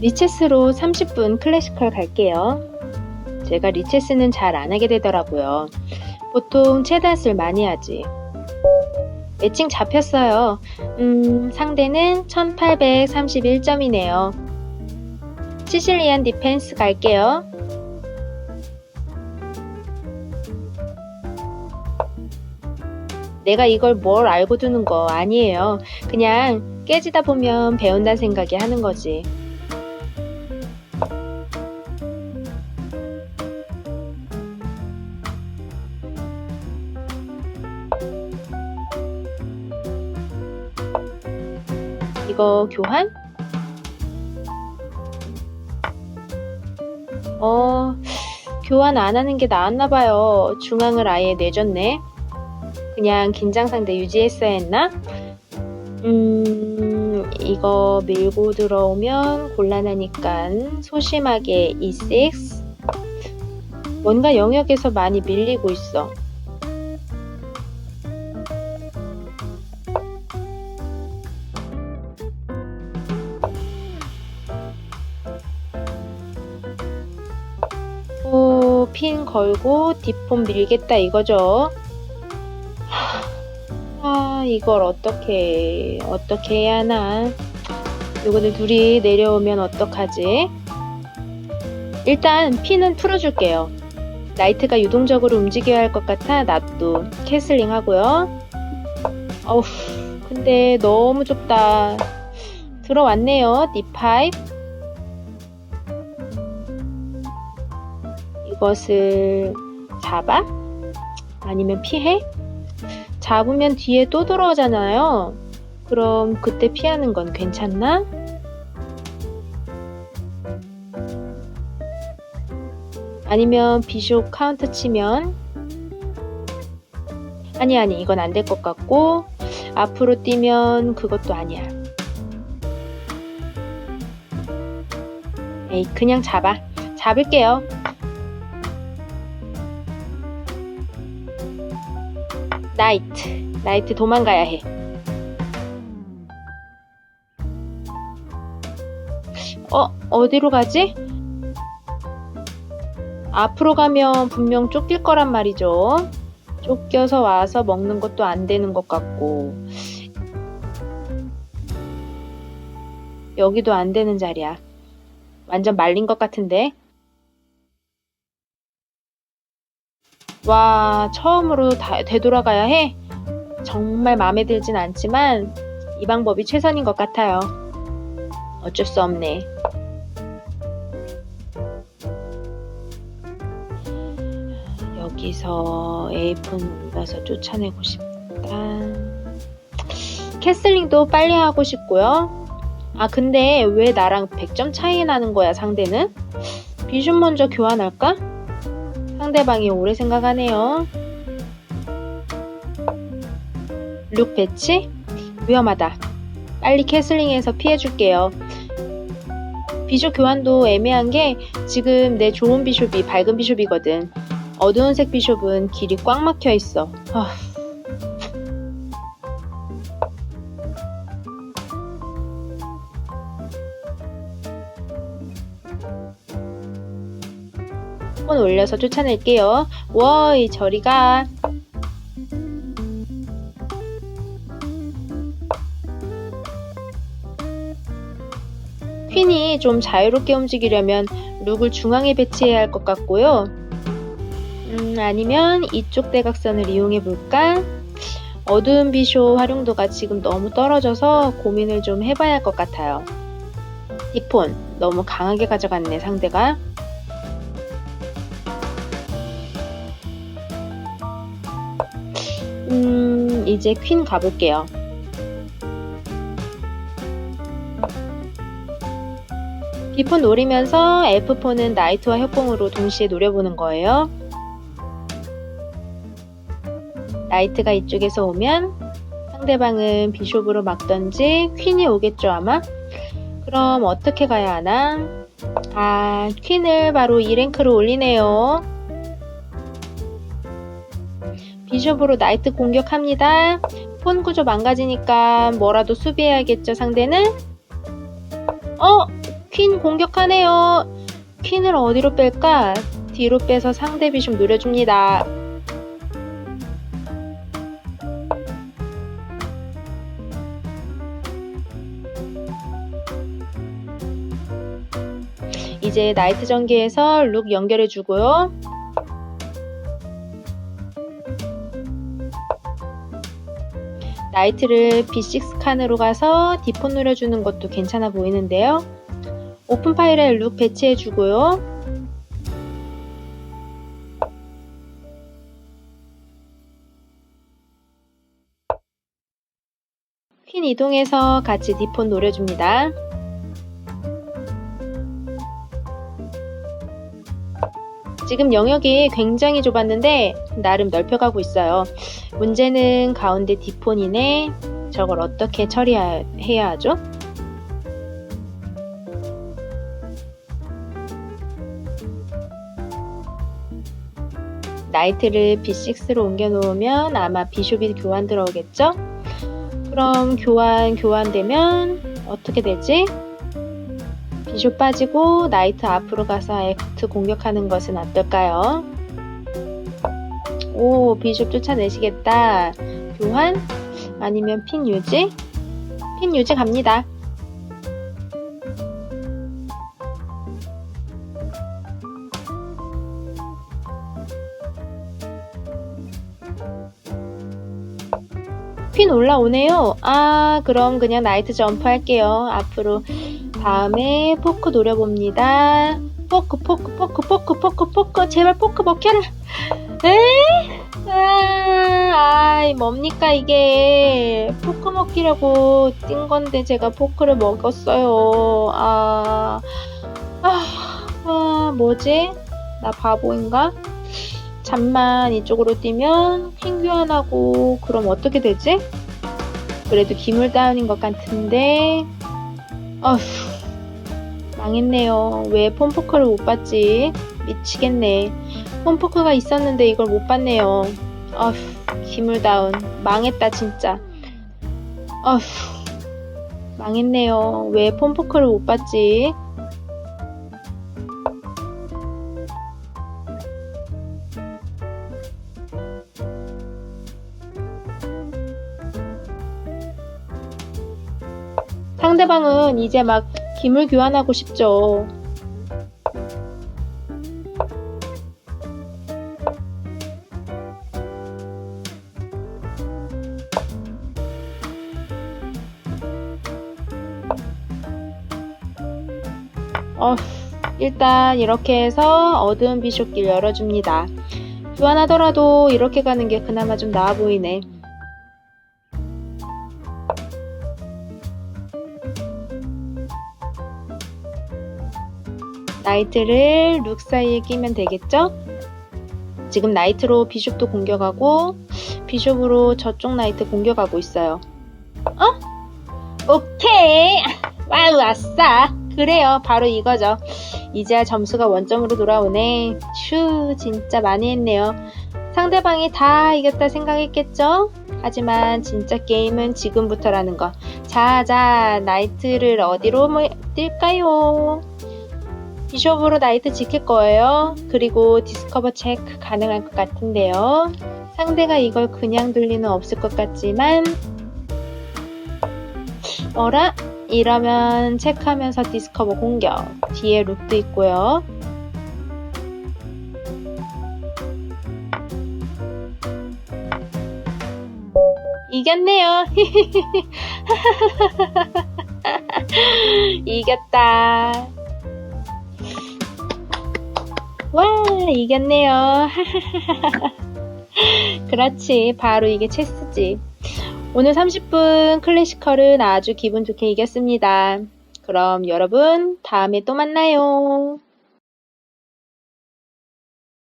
리체스로 30분 클래시컬 갈게요. 제가 리체스는 잘 안 하게 되더라고요. 보통 체닷을 많이 하지. 매칭 잡혔어요. 음, 상대는 1831점이네요. 시실리안 디펜스 갈게요. 내가 이걸 뭘 알고 두는 거 아니에요. 그냥 깨지다 보면 배운다는 생각이 하는 거지. 이거 교환? 어, 교환 안 하는 게 나았나 봐요. 중앙을 아예 내줬네. 그냥 긴장 상대 유지했어야 했나? 음, 이거 밀고 들어오면 곤란하니까 소심하게 E6. 뭔가 영역에서 많이 밀리고 있어. 핀 걸고 뒷폼 밀겠다 이거죠. 아, 이걸 어떻게, 어떻게 해야 하나. 요거들 둘이 내려오면 어떡하지? 일단 핀은 풀어줄게요. 나이트가 유동적으로 움직여야 할 것 같아 놔도 캐슬링 하고요. 어우, 근데 너무 좁다. 들어왔네요, D5. 이것을 잡아? 아니면 피해? 잡으면 뒤에 또 들어오잖아요. 그럼 그때 피하는 건 괜찮나? 아니면 비숍 카운터 치면 아니 아니 이건 안 될 것 같고 앞으로 뛰면 그것도 아니야. 에이 그냥 잡아. 잡을게요. 나이트. 나이트 도망가야 해. 어, 어디로 가지? 앞으로 가면 분명 쫓길 거란 말이죠. 쫓겨서 와서 먹는 것도 안 되는 것 같고. 여기도 안 되는 자리야. 완전 말린 것 같은데. 와, 처음으로 다, 되돌아가야 해? 정말 마음에 들진 않지만 이 방법이 최선인 것 같아요. 어쩔 수 없네. 여기서 에이폰 올려서 쫓아내고 싶다. 캐슬링도 빨리 하고 싶고요. 아, 근데 왜 나랑 100점 차이 나는 거야, 상대는? 비숍 먼저 교환할까? 상대방이 오래 생각하네요. 룩 배치? 위험하다. 빨리 캐슬링해서 피해줄게요. 비숍 교환도 애매한 게 지금 내 좋은 비숍이 밝은 비숍이거든. 어두운 색 비숍은 길이 꽉 막혀 있어. 아. 한번 올려서 쫓아낼게요. 워이 저리 가. 퀸이 좀 자유롭게 움직이려면 룩을 중앙에 배치해야 할 것 같고요. 음, 아니면 이쪽 대각선을 이용해 볼까? 어두운 비쇼 활용도가 지금 너무 떨어져서 고민을 좀 해봐야 할 것 같아요. 디폰 너무 강하게 가져갔네 상대가. 이제 퀸 가볼게요. 비폰 노리면서 F4는 나이트와 협공으로 동시에 노려보는 거예요. 나이트가 이쪽에서 오면 상대방은 비숍으로 막던지 퀸이 오겠죠 아마? 그럼 어떻게 가야 하나? 아 퀸을 바로 2랭크로 올리네요. 비숍으로 나이트 공격합니다. 폰 구조 망가지니까 뭐라도 수비해야겠죠 상대는? 어? 퀸 공격하네요. 퀸을 어디로 뺄까? 뒤로 빼서 상대 비숍 노려줍니다. 이제 나이트 전기에서 룩 연결해주고요. 나이트를 B6 칸으로 가서 디폰 누려주는 것도 괜찮아 보이는데요. 오픈 파일에 룩 배치해주고요. 퀸 이동해서 같이 디폰 노려줍니다. 지금 영역이 굉장히 좁았는데 나름 넓혀가고 있어요. 문제는 가운데 디폰이네. 저걸 어떻게 처리해야 하죠? 나이트를 B6로 옮겨 놓으면 아마 비숍이 교환 들어오겠죠? 그럼 교환 교환되면 어떻게 되지? 비숍 빠지고 나이트 앞으로 가서 액트 공격하는 것은 어떨까요? 오, 비숍 쫓아내시겠다. 교환? 아니면 핀 유지? 핀 유지 갑니다. 핀 올라오네요. 아, 그럼 그냥 나이트 점프 할게요. 앞으로. 다음에 포크 노려봅니다. 포크, 포크, 포크, 포크, 포크, 포크. 제발 포크 먹혀라. 에? 아, 아이, 뭡니까, 이게. 포크 먹기라고 뛴 건데 제가 포크를 먹었어요. 아, 아, 아 뭐지? 나 바보인가? 잠만 이쪽으로 뛰면 핑 교환하고 그럼 어떻게 되지? 그래도 기물 다운인 것 같은데 어휴 망했네요. 왜 폼포크를 못 봤지? 미치겠네. 폼포크가 있었는데 이걸 못 봤네요. 어휴 기물 다운. 망했다 진짜. 어휴 망했네요. 왜 폼포크를 못 봤지? 상대방은 이제 막 기물 교환하고 싶죠. 어, 일단 이렇게 해서 어두운 비숍길 열어줍니다. 교환하더라도 이렇게 가는 게 그나마 좀 나아 보이네. 나이트를 룩 사이에 끼면 되겠죠? 지금 나이트로 비숍도 공격하고 비숍으로 저쪽 나이트 공격하고 있어요. 어? 오케이! 와우 아싸! 그래요 바로 이거죠. 이제야 점수가 원점으로 돌아오네. 슈 진짜 많이 했네요. 상대방이 다 이겼다 생각했겠죠? 하지만 진짜 게임은 지금부터라는 거. 자 자 나이트를 어디로 뭐 뛸까요? 비숍으로 나이트 지킬 거예요. 그리고 디스커버 체크 가능할 것 같은데요. 상대가 이걸 그냥 둘 리는 없을 것 같지만 어라? 이러면 체크하면서 디스커버 공격. 뒤에 룩도 있고요. 이겼네요. 이겼다. 와, 이겼네요. 그렇지. 바로 이게 체스지. 오늘 30분 클래시컬은 아주 기분 좋게 이겼습니다. 그럼 여러분, 다음에 또 만나요.